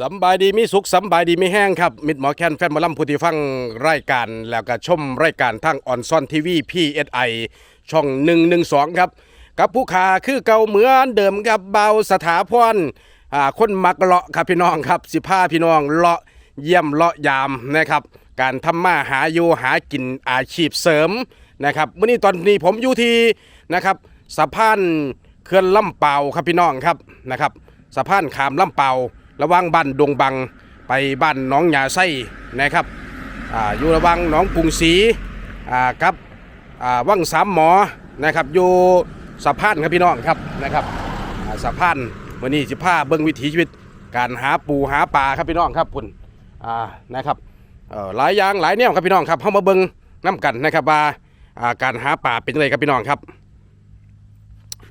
สำบายดีมีสุขสำบายดีม่แห้งครับมิดหมอแคนแฟนมอลำผู้ที่ฟังรายการแล้วก็ชมรายการทางออนซอนทีวีพีเอสไอช่อง 112 ครับ กับผู้ขาคือเก่าเหมือนเดิมกับเบาสถาพรอ่าคนมักเลาะครับพี่น้องครับสิพาพี่น้องเลาะเยี่ยมเลาะยามนะครับ การทำมาหาอยู่หากินอาชีพเสริมนะครับวันนี้ตอนนี้ผมอยู่ที่นะครับสะพานเขื่อนลำเปาครับพี่น้องครับนะครับสะพานขามลำเปา ระว่างบ้านดงบังไปบ้านน้องหยาไส้นะครับออยู่ระว่างหนองกรุงศรีอ่ากับอ่างสามหมอนะครับอยู่สะพานครับพี่น้องครับนะครับสะพานวันนี้สิพาเบิ้งวิถีชีวิต การหาปูหาปลาครับพี่น้องครับคุณอ่านะครับหลายอย่างหลายแนวครับพี่น้องครับเข้ามาเบิ้งน้กันนะครับว่าการหาปลาเป็นยังไงครับพี่น้องครับ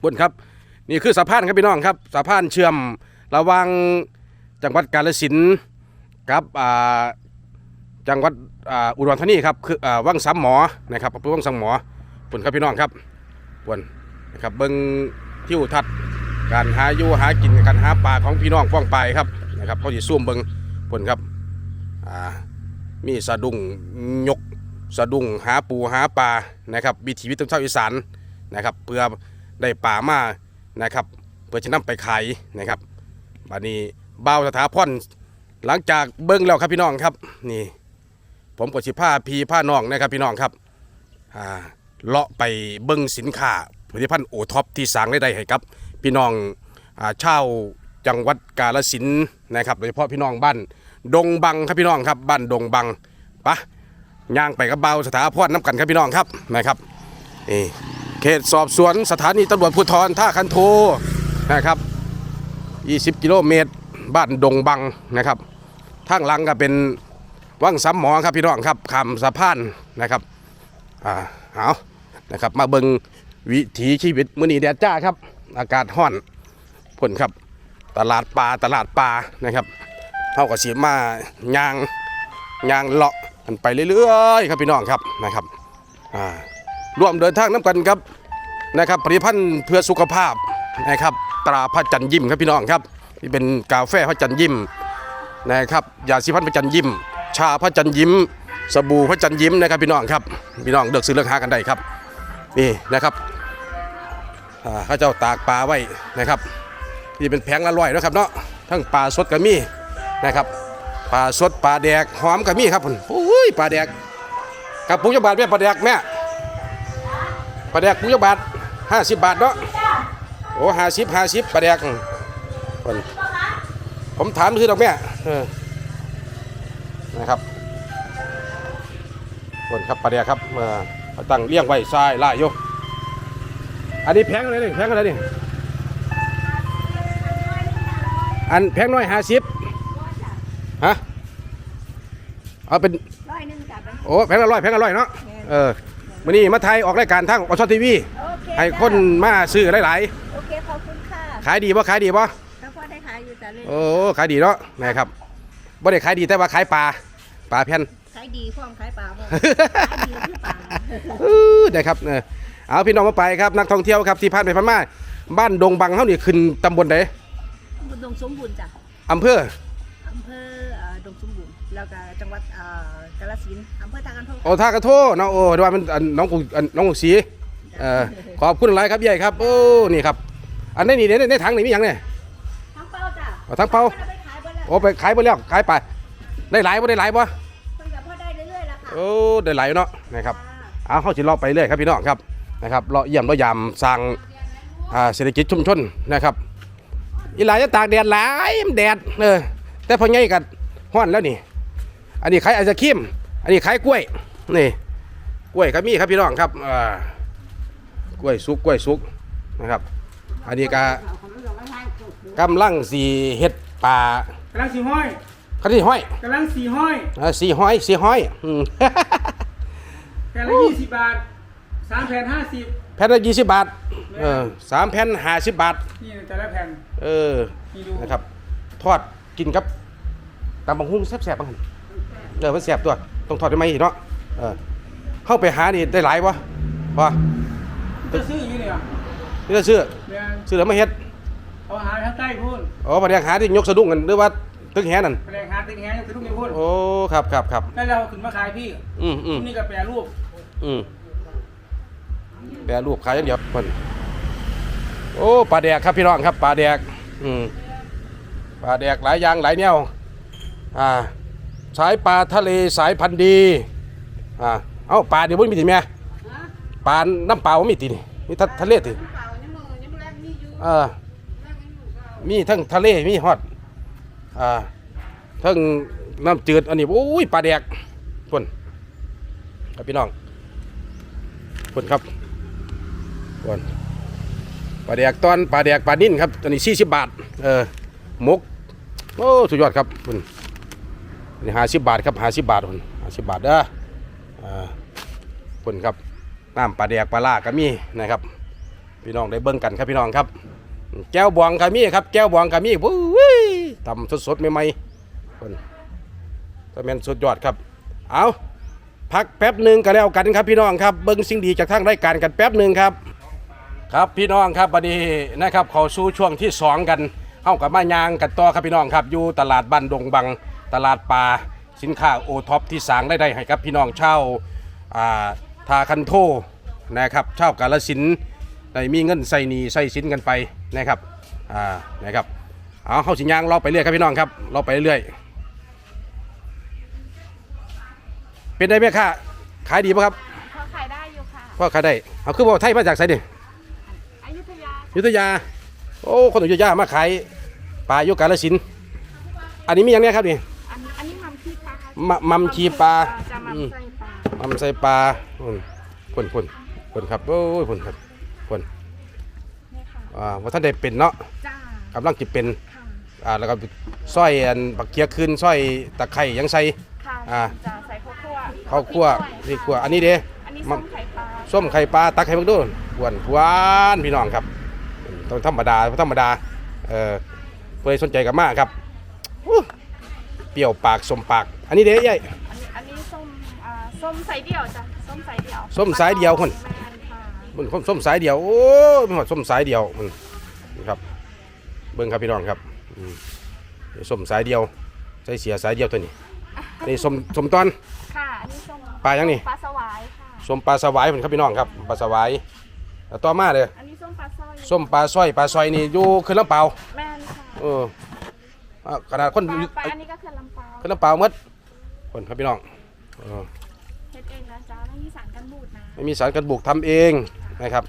บนครับนี่คือสะพานครับพี่น้องครับสะพานเชื่อมระว่าง จังหวัดกาฬสินธุ์กับอ่าจังหวัดอ่าอุดรธานีครับคืออ่าวังสามหมอนะครับอำเภอวังสามหมอปุ่นครับพี่น้องครับปุ่นนะครับเบิ้งทิวทัศน์การหาอยู่หากินการหาปลาของพี่น้องฟ้องไปครับนะครับเขาจะซุ่มเบิ้งปุ่นครับอ่ามีสะดุ้งยกสะดุ้งหาปูหาปลานะครับวิถีชีวิตของชาวอีสานนะครับเพื่อได้ปลามานะครับ เพื่อจะนำไปขายนะครับบัดนี้ เบาสถาพรหลังจากเบิ้งแล้วครับพี่น้องครับ นี่ ผมก็สิผ้าพีผ้าน้องนะครับพี่น้องครับอ่าเลาะไปเบิ้งสินค้าผลิตภัณฑ์โอท็อปที่สร้างได้ได้ให้กับพี่น้องอ่าชาวจังหวัดกาฬสินนะครับโดยเฉพาะพี่น้องบ้านดงบังครับพี่น้องครับบ้านดงบังปะย่างไปกับเบาสถาพรน้ำกันครับพี่น้องครับนะครับนี่เขตสอบสวนสถานีตำรวจภูธรท่าคันโทนะครับ 20 กิโลเมตร บ้านดงบังนะครับทางหลังก็เป็นวังสามหมอครับพี่น้องครับขามสะพานนะครับอ่าเอานะครับมาเบิงวิถีชีวิตมื้อนี้แดดจ้าครับ อากาศห้อนพ่นครับตลาดปลาตลาดปลานะครับเท่ากับสีมายางยางเลาะกันไปเรื่อยๆครับพี่น้องครับนะครับอ่าร่วมเดินทางน้ำกันครับนะครับผลิตภัณฑ์เพื่อสุขภาพนะครับตราพระจันยิ้มครับพี่น้องครับ นี่เป็นกาแฟพระจันทร์ยิ้มนะครับยาสีฟันพระจันทร์ยิ้ม ชาพระจันทร์ยิ้ม สบู่พระจันทร์ยิ้มนะครับพี่น้องครับพี่น้องเลือกซื้อเลือกหากันได้ครับนี่นะครับข้าเจ้าตากปลาไว้นะครับนี่เป็นแผงละร้อยนะครับเนาะทั้งปลาสดก็มีนะครับปลาสดปลาแดกหอมก็มีครับผมโอ้ยปลาแดกกับปุกยาบาทแม่ปลาแดกแม่ปลาแดกปุกยาบาทห้าสิบบาทเนาะโอ้ห้าสิบห้าสิบปลาแดก คนผมถามคือดอกแม่เออนะครับคนครับปลาแดกครับเออเอาตั้งเลี้ยงไว้ทรายล่ายโยอันนี้แพงอะไรนี่แพงอะไรนี่อันแพงน้อยห้าสิบฮะเอาเป็นร้อยหนึ่งจ้ะเป็นโอ้แพงละร้อยแพงละร้อยเนาะเออวันนี้มาไทยออกรายการทางอชทีวีโอเคให้คนมาซื้อหลายโอเคขอบคุณค่ะๆขายดีป่ะขายดีป่ะ จ้ะเลยโอ้ขายดีเนาะนะครับบ่ได้ขายดีแต่ว่าขายปลาปลาแผ่น ขายดีความขายปลาบ่ขายดีคือปลาอื้อนะครับเออเอาพี่น้องมาไปครับนักท่องเที่ยวครับที่ผ่านไปผ่านมาบ้านดงบังเฮานี่ขึ้นตำบลใดบุญดงสมบูรณ์จ้ะอำเภออำเภอเอ่อดงสมบูรณ์แล้วก็จังหวัดเอ่อกาฬสินธุ์อำเภอทางกันทงโอท่ากระโทเนาะโอ้ว่ามันอันน้องกุอันน้องกุศรีเอ่อขอบคุณหลายครับใหญ่ครับโอ้นี่ครับอันนี้นี่ในในถังนี่มีหยังเนี่ยทั้ง เป้าจ้ะเอาทั้งเป้าพิ่นอไปขายเบิดแล้วโอ้ไปขายไปแล้วขายไป ได้หลายบ่ได้หลายบ่เพิ่นก็พอได้เรื่อยๆแล้วค่ะโอ้ได้หลายอยู่เนาะนะครับจ้าเอาเข้าสิเลาะไปเรื่อยครับพี่น้องครับนะครับเลาะเยี่ยมเลาะยามสร้างอ่าเศรษฐกิจชุมชนนะครับอีหลายจะตากแดดหลายมันแดดเออแต่พอไงกันห้อนแล้วนี่ อันนี้ขายไอศครีมอันนี้ขายกล้วยนี่กล้วยก็มีครับพี่น้องครับอ่ากล้วยสุกกล้วยสุกนะครับ อันนี้ก็ กำลังสีเฮ็ดปลากำลังสีห้อยเขาที่ห้อยกำลังสีห้อยอ่าสีห้อยสีห้อยอืม แผ่นละยี่สิบบาทสามแผ่นห้าสิบแผ่นละยี่สิบบาทเออสามแผ่นห้าสิบบาท นี่แต่ละแผ่น เออ นี่ดู นะครับ ทอดกินครับตำบังหุ้งแซ่บๆบ้างหั่นเออมันแซ่บตัวต้องทอดได้ไหมเนาะ เออ เข้าไปหานี่ได้หลายวะพอจะซื้ออยู่เนี่ยนี่จะซื้อเนี่ยซื้อแล้วมาเฮ็ด เอาอาหารทางใต้พูนอ๋อประเดี๋ยวหาที่ยกสะดุ้งกันหรือว่าตึกแหนั่นแปลงหาติ้งแฮยังคือลูกยังพูดโอ้ครับครับครับแล้วเราขึ้นมาขายพี่อืมอืมนี่ก็แปรรูปอืมแปรรูปขายอย่างเดียวเพิ่นโอ้ปลาแดกครับพี่น้องครับปลาแดกอืมปลาแดกหลายอย่างหลายแนวอ่า สายปลาทะเลสายพันธุ์ดีอ่าเอ้าปลาเดี๋ยวบ่มีติแม่ปลาน้ำเปล่าบ่มีตินี่มีทะทะเลติเออ มีทั้งทะเลมีฮอดอ่าทั้งน้ำจืดอันนี้โอ้ยปลาแดกพิ่นครับพี่น้องคุณครับก่นปลาแดกตอนปลาแดกปลานิ่นครับตอนนี้สี่สิบบาทเออมกโอ้สุดยอดครับคุณนี่ห้าสิบบาทครับห้าสิบบาทคุณห้าสิบบาทเด้ออ่าคุณครับน้ำปลาแดกปลาล่าก็มีนะครับพี่น้องได้เบิ่งกันครับพี่น้องครับ แก้วบวงก็มีครับ แก้วบวงก็มีวุ้ยตำสดๆใหม่ๆคนก็แม่นสุดยอดครับ เอาพักแป๊บหนึ่งก็แล้วกันครับพี่น้องครับเบิ้งสิ่งดีจากทางรายการกันแป๊บหนึ่งครับ ครับพี่น้องครับวันนี้นะครับเขาสู่ช่วงที่สองกันเข้ากับมายางกันต่อครับพี่น้องครับ อยู่ตลาดบ้านดงบัง ตลาดปลาสินค้าโอท็อปที่สางได้ได้ให้กับพี่น้องเช่าอาทาคันโทนะครับเช่ากาลสิน ได้มีเงินใส่หนีใส่สินกันไปนะครับอ่านะครับเอาเข้าสิยางเราไปเรื่อยครับพี่น้องครับเราไปเรื่อยเป็นได้ไหมค่ะขายดีป่ะครับพอขายได้อยู่ค่ะพ่อขายได้เอาคือบอกไทยมาจากไสนี่อยุธยาอยุธยา โอ้คนอยุธยามาขายปลาอยุกาลสินธุ์อันนี้มีอย่างเนี้ยครับนี่อันอันนี้มัมขี้ปลามะมัมชีปลาจะมัมอืมไส้ปลามัมใส่ปลาอืมคนคนคนครับโอ้ยคนครับคนเนี่ยค่ะ อ่าว่าท่านได้เป็นเนาะจ้ากำลังจะเป็นค่ะอ่าแล้วก็สร้อยอันบักเกียร์คืนสร้อยตะไคร่ยังใส่ ค่ะอ่า จะใส่ข้าวคั่วข้าวคั่วนี่คั่วอันนี้เด้ อันนี้มัส้มมไข่ปลาส้มไข่ปลาตักไข่บักดูหวานหวานพี่น้องครับต้องธรรมดาธรรมดาเออเพื่อสนใจกับมากครับอู้เปรี้ยวปากสมปาก อันนี้เด้ยัยอันนี้อันนี้ส้มอ่าส้มสายเดี่ยวจ้ะส้มสายเดี่ยวส้มสายเดี่ยวคน แมนค่ะ มันส้มส้มสายเดียวโอ้ยมันหอดส้มสายเดียวมันนี่ครับ เบิ้งครับพี่น้องครับอืมนี่ส้มสายเดียวใส่เสียสายเดียวตัวนี้นี่ส้มส้มตอนค่ะอันนี้ส้มปลายังนี่ปลาสวายค่ะส้มปลาสวายผมครับพี่น้องครับปลาสวายแล้วต่อมาเลยอันนี้ส้มปลาสร้อยส้มปลาสร้อยปลาซอยนี่อยู่ขึ้นลำเปล่าแมนค่ะเอออะขนาดคนปลาอยู่ปลาอันนี้ก็คือลำปางขึ้นลำเปล่าหมดคนครับพี่น้องเออเฮ็ดเองนะจ๊ะไม่มีสารกันบูดนะไม่มีสารกันบุกทำเอง นะครับ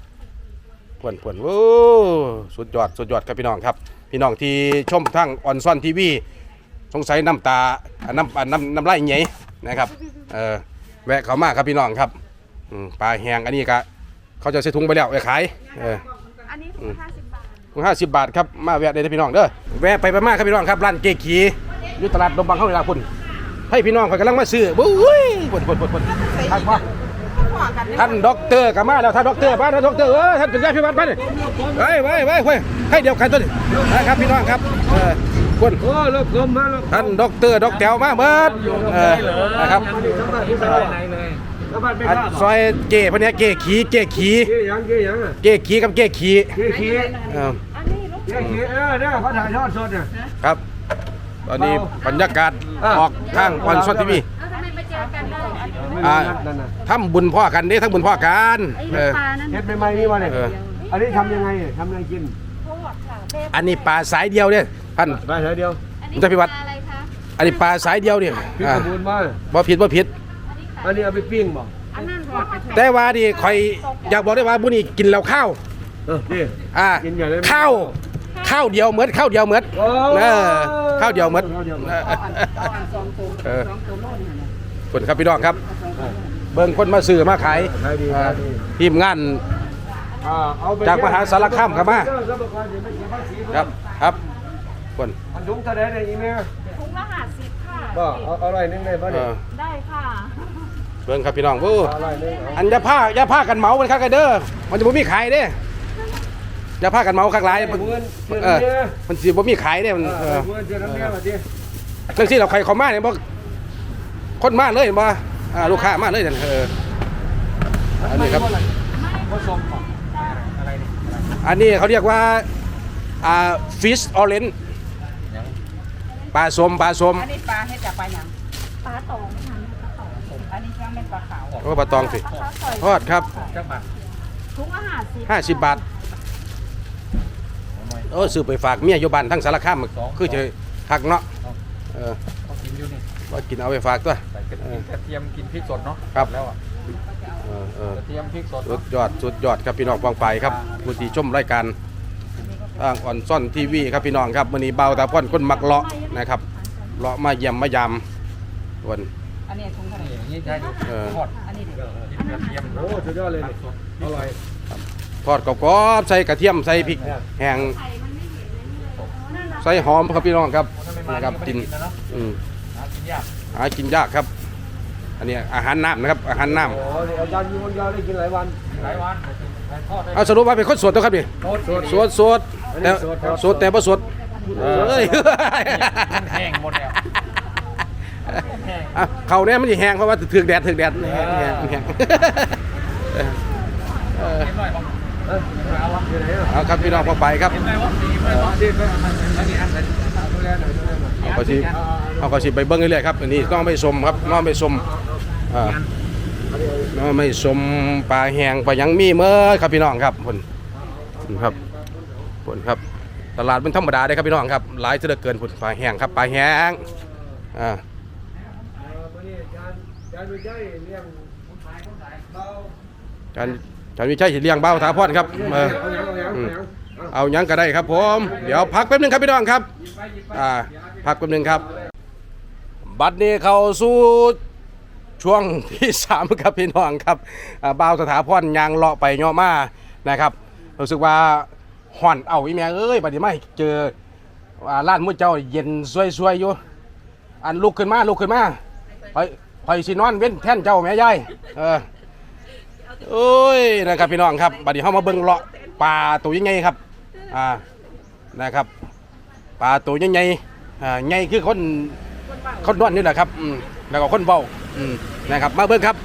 ผวนผวนโอ้สุดยอดสุดยอดครับพี่น้องครับ พี่น้องที่ชมทั้งออนซอนทีวีสงสัยน้ำตาอะน้ำอะน้ำน้ำลายเหยนะครับเออแวะเขามาครับพี่น้องครับอืมปลาแห้งอันนี้ก็เขาจะใส่ถุงไปแล้วไปขายเอออันนี้ถุงห้าสิบบาทห้าสิบบาทครับมาแวะได้ที่พี่น้องเด้อแวะไปไปมาครับพี่น้องครับร้านเก๊ขีอยู่ตลาดดงบังเข้าเวลาคุณให้พี่น้องคอยกำลังมาซื้อบุ้ยปวดปวดปวดปวด ท่านพ่อท่านด็อกเตอร์กลับมาแล้วท่านด็อกเตอร์มาท่านด็อกเตอร์เออท่านเป็นญาติพี่วัดมาเนี่ยไปไปไปไปให้เดียวกันตัวนี้นะครับพี่น้องครับเออคุณโอ้ลูกกลมมาลูกท่านด็อกเตอร์ด็อกแถวมาเบิดเออนะครับทั้งบ้านที่ไปไหนเลยทั้งบ้านไปอันข้าวซอยเก๋พวกเนี้ยเก๋ขีเก๋ขีเกี่ยยังเกี่ยยังอะเก๋ขีกับเก๋ขีเกี่ยขี้เอออันนี้ลูกเกี่ยขี้เออเนี่ยเขาถ่ายทอดสดเนี่ยครับ ตอนนี้บรรยากาศอะออกทางออนซอนทีวี แล้วทำไมไปเจอกันได้อันนี้ไม่อ่านัดนั่นน่ะทำบุญพ่อกันเด้ทั้งบุญพ่อกันไอ้เอลูกอปลานั่นเฮ็ดใหม่ๆนี่มาเนี่ยเออ อันนี้ทำยังไงทำยังไงกินทอดค่ะเทพอันนี้ปลาสายเดียวเนี่ยท่าน ไปเฉยเดียวอันมุนี้ตพิวัตร ปลาอะไรคะอันนี้ปลาสายเดียวเนี่ยพี่อ่าขบูนมาบ่ผิดบ่ผิด อันนี้ค่ะอันนี้เอาไปปิ้งบ่อันนั้นทอดไปทอดแต่ว่าดิคอยอยากบอกได้ว่าบุนี่กินแล้วข้าว เออนี่ อ่ากินอย่างไรข้าวข้าวเดียวเหมือนข้าวเดียวเหมือนโอ้ เออข้าวเดียวเหมือนข้าวเดียวเหมือนเออเออ คนครับพี่น้องครับ เบิ่งคนมาซื้อมาขายขายดีอ่าขายดีทีมงาน อ่าเอาไปจากมหาสารคามครับมาเออสรรพากรเดี๋ยวไม่เสียภาษีครับครับคนอันถุงเท่าไหร่เนี่ยอีเมลถุงละห้าสิบค่ะบ่เอาเอาอะไรนึงได้บ่เอเนี่ยอได้ค่ะเบิ่งครับพี่น้องโอ้เอาอะไรนึงเอาอันอยาผ้าอยาผ้ากันเหมามันคักกันเด้อมันจะบ่มีขายเด้อยาผ้ากันเหมาคักหลายมันเงินเงินเออเนี่ยมันสิบ่มีขายเด้มันเอเอออเงินเดือนละเนี่ยมาดิจังซี่เราใครเข้ามาเนี่ยบ่ คนมาเลยบ่อ่าลูกค้ามาเลยนั่นเอออันนี้ครับ ผสมก่อนอะไรเนี่ยอันนี้เขาเรียกว่าอ่า fish orange ปลาสมปลาสมอันนี้ปลาเฮ็ดจากปลาหยังปลาตองค่ะปลาตองอันนี้ก็เป็นปลาขาวโอ้ปลาตองสิปลาสอยทอดครับจักบาททุกอาหารสิห้าสิบบาทโอ้ซื้อไปฝากเมียอยู่บ้านทั้งสารคามคือจะคักเนาะเออเขากินอยู่นี่ ว่ากินเอาไปฝากตัว ใส่กระเทียมกระเทียมกินพริกสดเนาะครับ แล้วอะเออเออกระเทียมพริกสดสุดยอดสุดยอดครับพี่น้องฟังไปครับผู้ที่ชมรายการทางออนซ่อนทีวีครับพี่น้องครับมื้อนี้เบาตาพ่อนคนมักเลาะนะครับเลาะมาเยี่ยมมายามวัน อันนี้ถุงเท่าไหร่นี่อย่างนี้ใช่ดิเออ ทอดอันนี้ดิกินกระเทียมโอ้สุดยอดเลยนี่อร่อยทอดกรอบๆใส่กระเทียมใส่พริกแห้งใส่หอมครับพี่น้องครับถ้าไม่มานะครับไม่กิได้นกินนะเนาะอืมหากิน ยากหากินยากครับ อันนี้อาหารน้ำนะครับ อาหารน้โอ้นี่อาจารย์อยู่คนเดียวได้กินหลายวัน หลายวันใส่ทอดได้ำเอาสรุปว่าเป็นคนสวดตัวครับนี่โคตรสดสวดสวดแต่สวดแต่บ่สวดเอ้ยมันแห้งหมดแล้วแห้ง อะเขาเนี่ยมันจะแห้งเพราะว่าถึกแดดถึกแดดแห้งแห้งแห้งเออเออเห็นหน่อยมั้งเอ้ยเอาวะอยู่ไหนอะเอาครับพี่น้องพอไปครับ เห็นไหมว่าสีไหมว่าที่ไปอันนี้อันไหนดูแลหน่อยดูแลหน่อย เอาก็สิเอาก็สิไปเบิ้งเรื่อยๆครับอันนี้น้องไม่สมครับน้องไม่สมอ่าน้องไม่สมปลาแหงปลายังมีเมื่อครับพี่น้องครับผลครับผลครับ ตลาดเป็นธรรมดาได้ครับพี่น้องครับหลายจะเหลือเกินผลปลาแหงครับปลาแหงอ่าวันนี้อารย์อารวิจัยเลี้ยงเบาจานจานวิชัยสิเลี้ยงเบ้าถาพรครับเออ เอายังก็ได้ครับผม เดี๋ยวพักแป๊บหนึงครับพี่น้องครับอ่าพักแป๊บหนึงครับ บัดนี้เข้าสู่ช่วงที่สามครับพี่น้องครับบ่าวสถาพรยางเลาะไปเงาะมานะครับรู้สึกว่าห่อนเอาอีแม่เอ้ยบัดนี้ไม่เจออ่าร้านมื้เจ้าเย็นซวยๆอยู่อันลุกขึ้นมาลุกขึ้นมาไปไปสินอนเว้นแท่นเจ้าแม่ยายเออโอ้ยนะครับพี่น้องครับบัดนี้เฮามาเบิ่งเลาะปลาตัวยังไงครับ อ่านะครับปลาตัวยังไงอ่าใหญ่คือคนคนนวดนี่แหละครับอืมแล้วก็คนเบาอืมนะครับมาเบิ้งครับ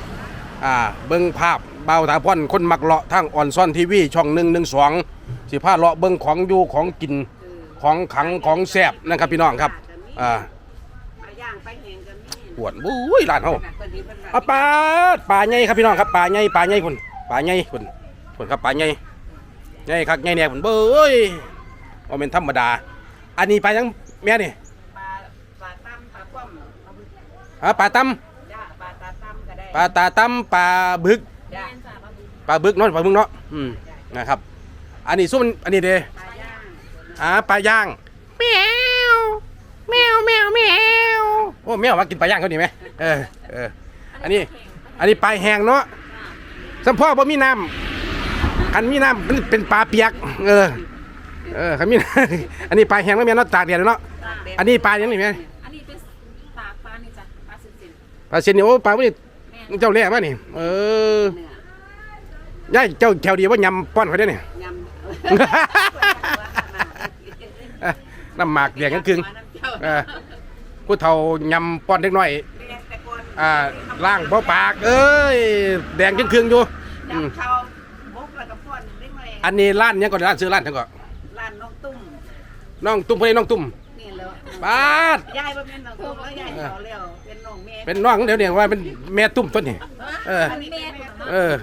อ่าเบิ้งภาพเบาถาพอนคนมักเลาะทางอ่อนซ่อนทีวีช่องหนึ่งหนึ่งสองสิพาเลาะเบิ้งของอยู่ของกินของขังของแซ่บนะครับพี่น้องครับอ่าปลาย่างปแหงก็มีปวดบุ้ยร้านหนักกว่านี้เพิ่าเอาปลาปลาใหญ่ครับพี่น้องครับปลาใหญ่ปลาใหญ่พุ่นปลาใหญ่พุ่นพุ่นครับปลาใหญ่ ใหญ่คักใหญ่แน่พุ่นเบ้ยว่าเป็นธรรมดา อันนี้ปลายังแม่นี่ปลาปลาตั้มปลาป้อมปลาบึกอ่าปลาตจ้าปลาตาตั้มก็ได้ำปลาตาตำปลาบึกจ้าปลาบึกเนาะปลาบึกเนาะอืมนะครับ อันนี้ซุ่มอันนี้เด้ปลาย่างอ่าปลาย่างแมวแมวแมวแมวโอ้แมวมากินปลาย่างเขาดีไหมเออเอออันนี้อันนี้ปลาแห้งเนาะสัมพ่อบ่มีน้ำ คันมีน้ำมันเป็นปลาเปียก เออ เออคันมีอันนี้ปลาแห้งไม่แม่นเนาะตากแดดเนาะตากแดดอันนี้ปลาอย่างนี้แม่อันนี้เป็นปลาปลานี่จ้ะปลาสินสินปลาเชนนี่โอ้ปลาพวกนี้เจ้าแร่มานี่ เออเนื้อยายเจ้าแถวดีว่ายำป้อนเขาได้เนี่ยยำเอ้อน้ำหมากเลี้ยงกันครึ่งน้ำเจ้าเออผู้เฒ่ายำป้อนเล็กน้อยแต่ก่อนอ่าล่างบ่ปาก เอ้ย แดงครึ่งๆอยู่อืมยำเขา อยอันนี้ร้านหยังก่อนร้านซื้อร้านทั้งก่อนร้านน้องตุ้มน้องตุ้มเพิ่นน้องตุ้มนี่แล้วปาดยายบ่แม่นน้องตุ้มแล้วยายเขาแล้วเป็นน้องแม่เป็นน้องเดี๋ยวเนี่ยว่าเป็นแม่ตุ้มต้นนี่เอออันนี้แม่เออ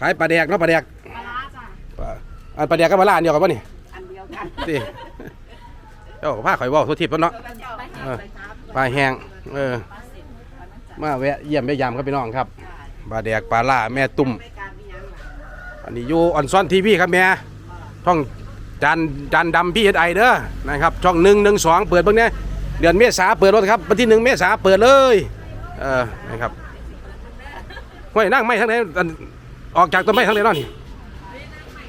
ขายปลาแดกเนาะปลาแดกปลาร้าจ้ะปลาอันปลาแดกก็มาล่าอันเดียวกันป่ะนี่อันเดียวกันสิเจ้าก็พาข่อยเว้าทุกทิพย์เนาะเจ้าเออปลาแห้งเออมาแวะเยี่ยมแม่ยามครับพี่น้องครับปลาแดกปลาล่าแม่ตุ้ม อันนี้อยู่ออนซอนทีวีครับแม่ช่องจานจานดำพี่เอสไอเด้อนะครับช่องหนึ่งหนึ่งสองเปิดเบ้างเนี่ยเดือนเมษาเปิดรถครับวันที่หนึ่งเมษาเปิดเลยเออนะครับห้วยนั่งไม่ทั้งไหนออกจากต้นไม้ทั้งไหนนาะนี่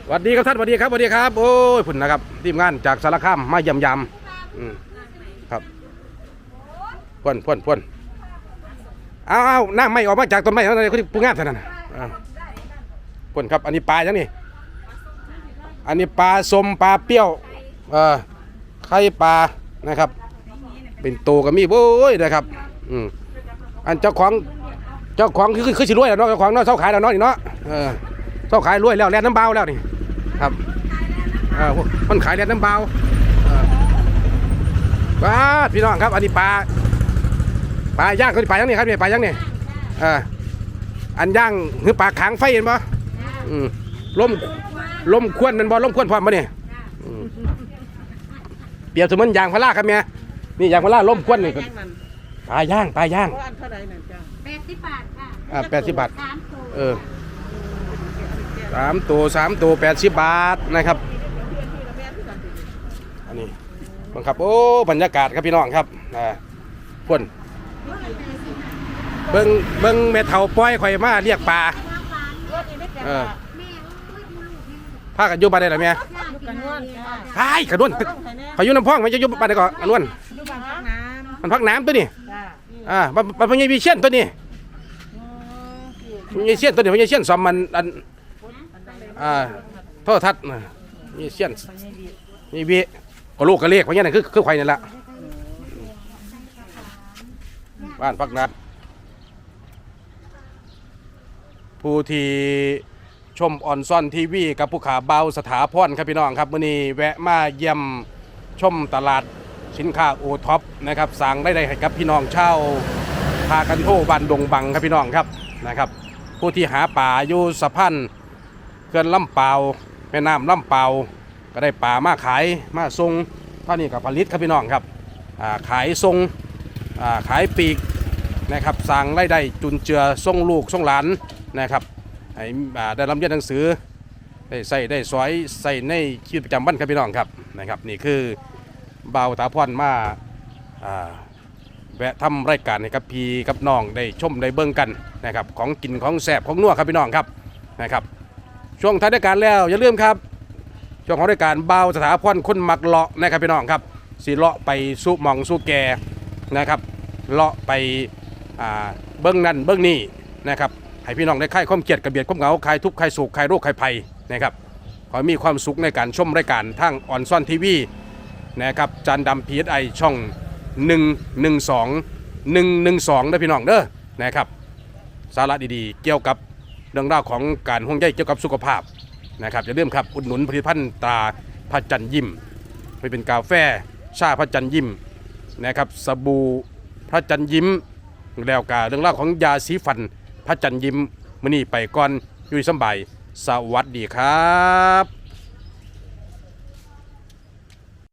สวัสดีครับท่านสวัสดีครับสวัสดีครับ โอ้ยพุ่นนะครับทีมงานจากสารคามมายี่ยมยามอืมครับพ่นพ่นพ่นเอาเอานั่งไม่ออกมาจากต้นไม้ทั้งไหนคนที่ผู้งานเท่านั้น น่อ่นครับ อันนี้ปลาอย่างนี้อันนี้ปลาสมปลาเปรี้ยวเออไข่ปลานะครับ เป็นโตกับมีโว้ยนะครับอืมอันเจ้าของเจ้าของคือคือคือสิรวยแล้วเนาะเจ้าของเนาะเจ้าขายแล้วเนาะนี่เนาะเออเจ้าขายรวยแล้วแลนน้ำเบาแล้วนี่ครับเออคนขายแลนน้ำเบาว้าพี่น้องครับ อันนี้ปลาปลาย่างเขาปลาย่างนี่ครับเนี่ยปลาย่างนี่อ่าอันย่างคือปลาขางไฟเห็นปะ อืมล่มล่มควนแมันบ่ล่มควนพร้อมปะเนี่ยอืมเปรียบเสมือนยางพาราครับเมียนี่ยางพาราล่มควนนี่ก็แจ้งมันปลาย่างปลาย่างเพราะอันเท่าไหร่นั่นจ้ะแปดสิบบาทค่ะอ่าแปดสิบบาท สามตัวเออสามตัวสามตัวแปดสิบบาทนะครับ อันนี้บังครับ โอ้ บรรยากาศครับพี่น้องครับอ่าพ่นเบิ้งเบิ้งแม่เฒ่าปล่อยข่อยมาเรียกปลา เออพากันอยู่บ้านได้หรอแม่กันนวลจ้ะพายกระดวนเขาอยู่น้ำพองมันจะอยู่บ้านได้ก่อนกระดวนอยู่บ้านพักน้มันพักน้ำตัวนี้ำจ้ะอ่าบ้านบ้านพญาวีเชียนตัวนี้พญาเชียนตัวนี้พญาเชียนสอมมันอันอ่าโทษทัดน่ะพญาเชียนพญาวีก็ลูกก็เรียกพญานี่คือคือใครนี่แหละบ้านพักน้ำผู้ที่ ชมออนซ่อนทีวีกับผู้ขาเบาสถาพรครับพี่น้องครับมื่อนี้แวะมาเยี่ยมชมตลาดสินค้าโอท็อปนะครับสั่งได้ได้ให้กับพี่น้องเช่าพากันโทบันดงบังครับพี่น้องครับนะครับ ผู้ที่หาป่าอยู่สะพานเขื่อนลำเปาแม่น้ำลำเปาก็ได้ป่ามาขายมาทรงเท่านี้กับผลิตครับพี่น้องครับขายทรงขายปีกนะครับสั่งได้ได้จุนเจือทรงลูกทรงหลานนะครับ ให้ได้รับเรียนหนังสือ ได้ใส่ได้สอยใส่ในชีวิตประจำวันครับพี่น้องครับนะครับ นี่คือบ่าวตาพรมาอ่าแวะทำรายการให้กับพี่กับน้องได้ชมได้เบิ่งกันนะครับของกินของแสบของนัวครับพี่น้องครับนะครับช่วงท้ายรายการแล้วอย่าลืมครับช่วงของรายการเบาสถาพรคนมักเลาะนะครับพี่น้องครับสีเลาะไปสู้มองสู้แกนะครับเลาะไปเบิ้งนั่นเบิ้งนี่นะครับ ให้พี่น้องได้คลายความเกลียดกระเบียดความเหงาคลายทุกข์คลายสุขคลายโรคคลายภัยนะครับขอมีความสุขในการชมรายการทางออนซ่อนทีวีนะครับจานดำพีเอสไอช่อง 112 112นะพี่น้องเด้อนะครับสาระดีๆ เกี่ยวกับเรื่องราวของการห่วงใยเกี่ยวกับสุขภาพนะครับอย่าลืมครับอุดหนุนผลิตภัณฑ์ตราพระจันยิ้มไม่เป็นกาแฟชาพระจันยิ้มนะครับสบู่พระจันยิ้มแล้วกาเรื่องราวของยาสีฟัน พระจันทร์ยิ้มมื้อนี้ไปก่อนอยู่สบายสวัสดีครับ